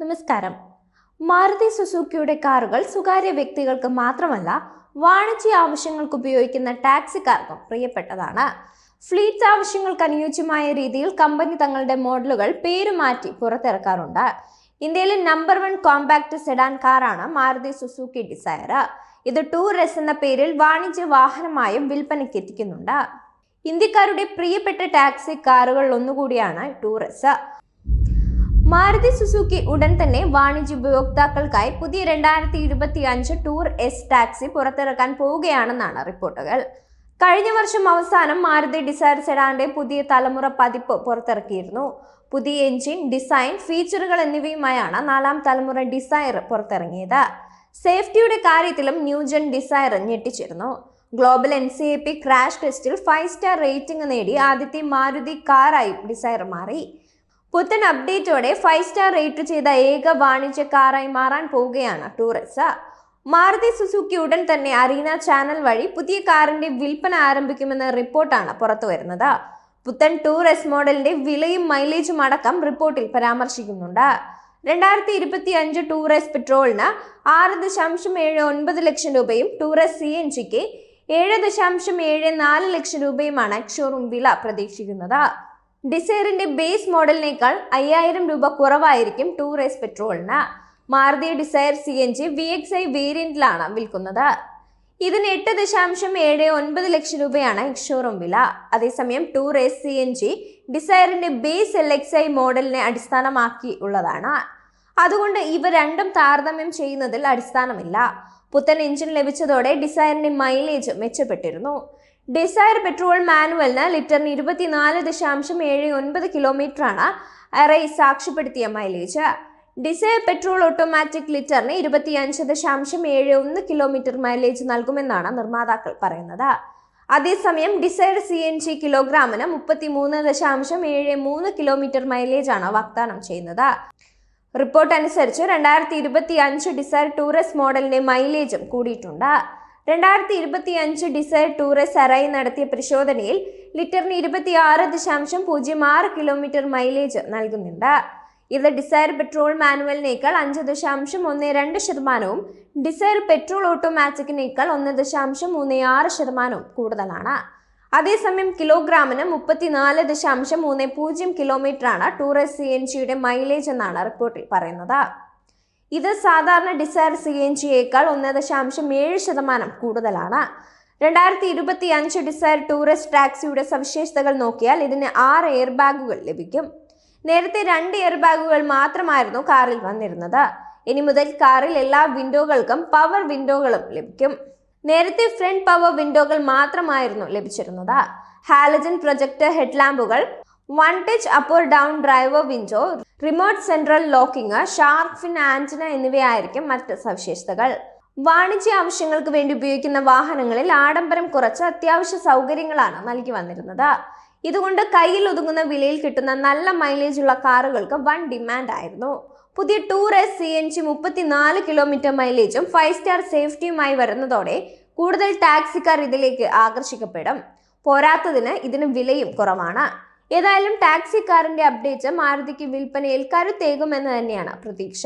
നമസ്കാരം. മാരുതി സുസുക്കിയുടെ കാറുകൾ സ്വകാര്യ വ്യക്തികൾക്ക് മാത്രമല്ല വാണിജ്യ ആവശ്യങ്ങൾക്ക് ഉപയോഗിക്കുന്ന ടാക്സിക്കാർക്കും പ്രിയപ്പെട്ടതാണ്. ഫ്ലീറ്റ് ആവശ്യങ്ങൾക്ക് അനുയോജ്യമായ രീതിയിൽ കമ്പനി തങ്ങളുടെ മോഡലുകൾ പേരുമാറ്റി പുറത്തിറക്കാറുണ്ട്. ഇന്ത്യയിലെ നമ്പർ വൺ കോമ്പാക്ട് സെഡാൻ കാറാണ് മാരുതി സുസുക്കി ഡിസയർ. ഇത് ടൂർ എസ് എന്ന പേരിൽ വാണിജ്യ വാഹനമായും വിൽപ്പനയ്ക്ക് എത്തിക്കുന്നുണ്ട്. ഇന്ത്യക്കാരുടെ പ്രിയപ്പെട്ട ടാക്സി കാറുകളിൽ ഒന്നുകൂടിയാണ് ടൂറസ് മാരുതി സുസുക്കി ഉടൻ തന്നെ വാണിജ്യ ഉപയോക്താക്കൾക്കായി പുതിയ രണ്ടായിരത്തി ഇരുപത്തി അഞ്ച് ടൂർ എസ് ടാക്സി പുറത്തിറക്കാൻ പോവുകയാണെന്നാണ് റിപ്പോർട്ടുകൾ. കഴിഞ്ഞ വർഷം അവസാനം മാരുതി ഡിസയർ സെഡാന്റെ പുതിയ തലമുറ പതിപ്പ് പുറത്തിറക്കിയിരുന്നു. പുതിയ എഞ്ചിൻ ഡിസൈൻ ഫീച്ചറുകൾ എന്നിവയുമായാണ് നാലാം തലമുറ ഡിസയർ പുറത്തിറങ്ങിയത്. സേഫ്റ്റിയുടെ കാര്യത്തിലും new gen Dzire ഞെട്ടിച്ചിരുന്നു. Global N C A P crash ടെസ്റ്റിൽ ഫൈവ് സ്റ്റാർ റേറ്റിംഗ് നേടി ആദ്യത്തെ മാരുതി കാറായി ഡിസയർ മാറി. പുത്തൻ അപ്ഡേറ്റോടെ ഫൈവ് സ്റ്റാർ റേറ്റ് ചെയ്ത ഏക വാണിജ്യ കാറായി മാറാൻ പോവുകയാണ് ടൂറിസ മാരുതി സുസുക്കി ഉടൻ തന്നെ അറീന ചാനൽ വഴി പുതിയ കാറിന്റെ വിൽപ്പന ആരംഭിക്കുമെന്ന റിപ്പോർട്ടാണ് പുറത്തു വരുന്നത്. പുത്തൻ ടൂർ എസ് മോഡലിന്റെ വിലയും മൈലേജും അടക്കം റിപ്പോർട്ടിൽ പരാമർശിക്കുന്നുണ്ട്. രണ്ടായിരത്തി ഇരുപത്തി അഞ്ച് ടൂർ എസ് പെട്രോളിന് ആറ് ദശാംശം ഏഴ് ഒൻപത് ലക്ഷം രൂപയും ടൂർ എസ് സി എൻ ജിക്ക് ഏഴ് ദശാംശം ഏഴ് നാല് ലക്ഷം രൂപയുമാണ് ഷോറൂം വില പ്രതീക്ഷിക്കുന്നത്. ഡിസൈറിന്റെ ബേസ് മോഡലിനേക്കാൾ അയ്യായിരം രൂപ കുറവായിരിക്കും ടൂ റേസ് പെട്രോളിന്. Maruti Dzire C N G V X I വേരിയന്റിലാണ് വിൽക്കുന്നത്. ഇതിന് എട്ട് ദശാംശം ഏഴ് ഒൻപത് ലക്ഷം രൂപയാണ് ഷോറൂം വില. അതേസമയം tour S C N G ഡിസയറിന്റെ base L X I മോഡലിനെ അടിസ്ഥാനമാക്കി ഉള്ളതാണ്. അതുകൊണ്ട് ഇവ രണ്ടും താരതമ്യം ചെയ്യുന്നതിൽ അടിസ്ഥാനമില്ല. പുത്തൻ എഞ്ചിൻ ലഭിച്ചതോടെ ഡിസയറിന്റെ മൈലേജ് മെച്ചപ്പെട്ടിരുന്നു. ഡിസയർ പെട്രോൾ മാനുവലിന് ലിറ്ററിന് ഇരുപത്തിനാല് ദശാംശം ഏഴ് ഒൻപത് കിലോമീറ്ററാണ് അറൈ സാക്ഷ്യപ്പെടുത്തിയ മൈലേജ് ഡിസയർ പെട്രോൾ ഓട്ടോമാറ്റിക് ലിറ്ററിന് ഇരുപത്തിയഞ്ച് ദശാംശം ഏഴ് ഒന്ന് കിലോമീറ്റർ മൈലേജ് നൽകുമെന്നാണ് നിർമ്മാതാക്കൾ പറയുന്നത്. അതേസമയം ഡിസയർ സി എൻ ജി കിലോഗ്രാമിന് മുപ്പത്തി മൂന്ന് ദശാംശം ഏഴ് മൂന്ന് കിലോമീറ്റർ മൈലേജാണ് വാഗ്ദാനം ചെയ്യുന്നത്. റിപ്പോർട്ട് അനുസരിച്ച് രണ്ടായിരത്തി ഇരുപത്തി അഞ്ച് ഡിസയർ ടൂറിസ്റ്റ് മോഡലിന്റെ മൈലേജും കൂടിയിട്ടുണ്ട്. രണ്ടായിരത്തി ഇരുപത്തി അഞ്ച് ഡിസയർ ടൂറസ് അറൈ നടത്തിയ പരിശോധനയിൽ ലിറ്ററിന് ഇരുപത്തി ആറ് ദശാംശം പൂജ്യം ആറ് കിലോമീറ്റർ മൈലേജ് നൽകുന്നുണ്ട്. ഇത് ഡിസയർ പെട്രോൾ മാനുവലിനേക്കാൾ അഞ്ച് ദശാംശം ഒന്ന് രണ്ട് ശതമാനവും ഡിസയർ പെട്രോൾ ഓട്ടോമാറ്റിക്കിനേക്കാൾ ഒന്ന് ദശാംശം മൂന്ന് ആറ് ശതമാനവും കൂടുതലാണ്. അതേസമയം കിലോഗ്രാമിന് മുപ്പത്തിനാല് ദശാംശം മൂന്ന് പൂജ്യം കിലോമീറ്ററാണ് ടൂറിസ്റ്റ് സി എൻ ജിയുടെ മൈലേജ് എന്നാണ് റിപ്പോർട്ടിൽ പറയുന്നത്. ഇത് സാധാരണ ഡിസയർ സി എൻ ജിയേക്കാൾ ഒന്ന് ദശാംശം ഏഴ് ശതമാനം കൂടുതലാണ്. രണ്ടായിരത്തി ഇരുപത്തി അഞ്ച് ഡിസയർ ടൂറിസ്റ്റ് ടാക്സിയുടെ സവിശേഷതകൾ നോക്കിയാൽ ഇതിന് ആറ് എയർ ബാഗുകൾ ലഭിക്കും. നേരത്തെ രണ്ട് എയർ ബാഗുകൾ മാത്രമായിരുന്നു കാറിൽ വന്നിരുന്നത്. ഇനി മുതൽ കാറിൽ എല്ലാ വിൻഡോകൾക്കും പവർ വിൻഡോകളും ലഭിക്കും. നേരത്തെ ഫ്രണ്ട് പവർ വിൻഡോകൾ മാത്രമായിരുന്നു ലഭിച്ചിരുന്നത്. Halogen project ഹെഡ്ലാമ്പുകൾ one touch up down driver window remote central locking shark fin antenna എന്നിവയായിരിക്കും മറ്റ് സവിശേഷതകൾ. വാണിജ്യ ആവശ്യങ്ങൾക്ക് വേണ്ടി ഉപയോഗിക്കുന്ന വാഹനങ്ങളിൽ ആഡംബരം കുറച്ച് അത്യാവശ്യ സൗകര്യങ്ങളാണ് നൽകി വന്നിരുന്നത്. ഇതുകൊണ്ട് കയ്യിൽ ഒതുങ്ങുന്ന വിലയിൽ കിട്ടുന്ന നല്ല മൈലേജ് ഉള്ള കാറുകൾക്ക് വൺ ഡിമാൻഡ് ആയിരുന്നു. പുതിയ tour S C N G മുപ്പത്തിനാല് കിലോമീറ്റർ മൈലേജും ഫൈവ് സ്റ്റാർ സേഫ്റ്റിയുമായി വരുന്നതോടെ കൂടുതൽ ടാക്സിക്കാർ ഇതിലേക്ക് ആകർഷിക്കപ്പെടും. പോരാത്തതിന് ഇതിന് വിലയും കുറവാണ്. ഏതായാലും കാറിന്റെ അപ്ഡേറ്റ് മാരുതിക്ക് വിൽപ്പനയിൽ കരുത്തേകുമെന്ന് തന്നെയാണ് പ്രതീക്ഷ.